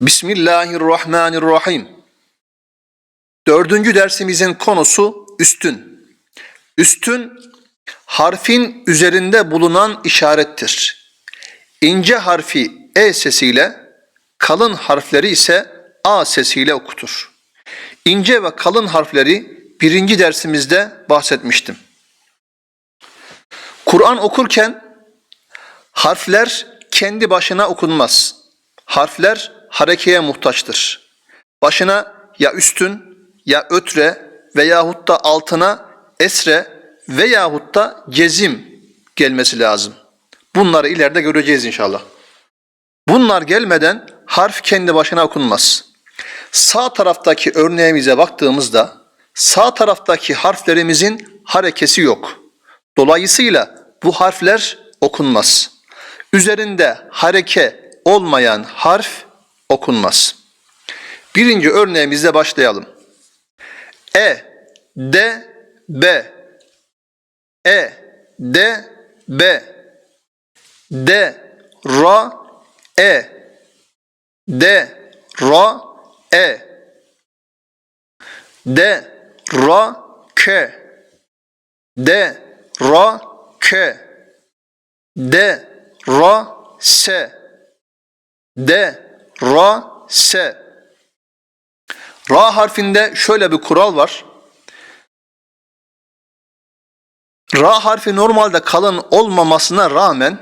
Bismillahirrahmanirrahim. Dördüncü dersimizin konusu üstün. Üstün, harfin üzerinde bulunan işarettir. İnce harfi E sesiyle, kalın harfleri ise A sesiyle okutur. İnce ve kalın harfleri birinci dersimizde bahsetmiştim. Kur'an okurken harfler kendi başına okunmaz. Harfler harekeye muhtaçtır. Başına ya üstün ya ötre veyahut da altına esre veyahut da cezim gelmesi lazım. Bunları ileride göreceğiz inşallah. Bunlar gelmeden harf kendi başına okunmaz. Sağ taraftaki örneğimize baktığımızda sağ taraftaki harflerimizin harekesi yok. Dolayısıyla bu harfler okunmaz. Üzerinde hareke olmayan harf okunmaz. Birinci örneğimizle başlayalım. E, D, B. E, D, B. D, Ra, E. D, Ra, E. D, Ra, K. D, Ra, K. D, Ra, S. D, Ra, S. Ra harfinde şöyle bir kural var. Ra harfi normalde kalın olmamasına rağmen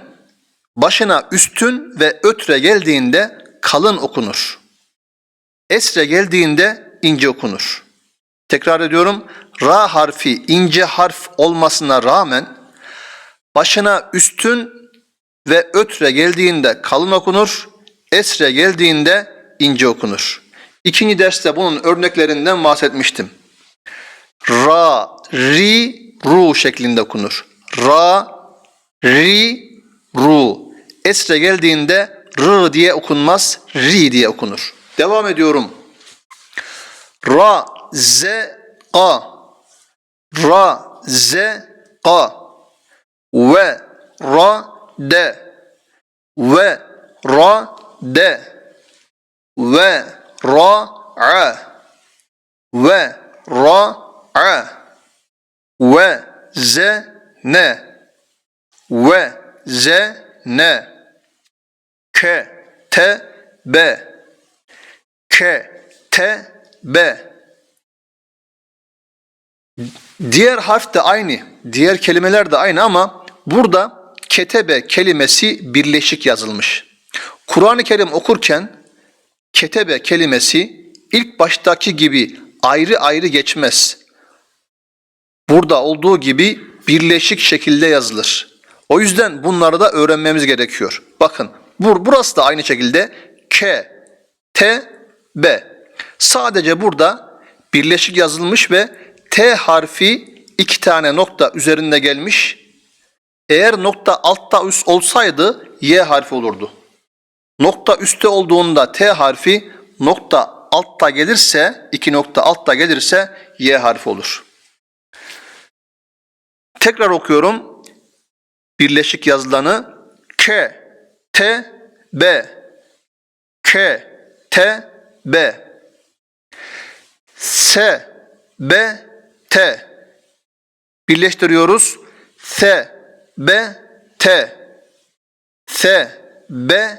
başına üstün ve ötre geldiğinde kalın okunur. Esre geldiğinde ince okunur. Tekrar ediyorum. Ra harfi ince harf olmasına rağmen başına üstün ve ötre geldiğinde kalın okunur. Esre geldiğinde ince okunur. İkinci derste bunun örneklerinden bahsetmiştim. Ra, ri, ru şeklinde okunur. Ra, ri, ru. Esre geldiğinde r diye okunmaz, ri diye okunur. Devam ediyorum. Ra, z, a. Ra, z, a. Ve, ra, de. Ve, ra, de. Ve, ra, a. Ve, ra, a. Ve, z, ne. Ve, z, ne. K, T, B. K, T, B. Diğer harf de aynı, diğer kelimeler de aynı ama burada ketebe kelimesi birleşik yazılmış. Kur'an-ı Kerim okurken ketebe kelimesi ilk baştaki gibi ayrı ayrı geçmez. Burada olduğu gibi birleşik şekilde yazılır. O yüzden bunları da öğrenmemiz gerekiyor. Bakın bur burası da aynı şekilde K, T, B. Sadece burada birleşik yazılmış ve T harfi iki tane nokta üzerinde gelmiş. Eğer nokta altta üst olsaydı Y harfi olurdu. Nokta üstte olduğunda T harfi nokta altta gelirse, iki nokta altta gelirse Y harfi olur. Tekrar okuyorum. Birleşik yazılanı K, T, B. K, T, B. S, B, T. Birleştiriyoruz. S, B, T. S, B.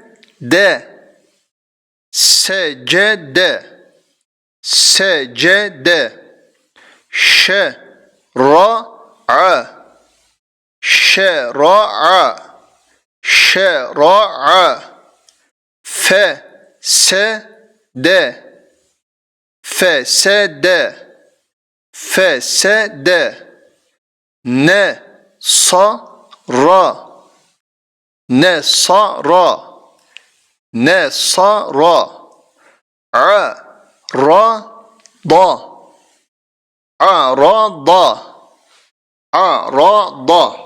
D. S, C, D. Ş, R, A. Ş, R, A. Ş, R, A. F, S, D. F, S, D. F, S, D. N, sa, ra. N, sa, ra. Ne, sa, ra. A, ra, da. A, ra, da. A, ra, da.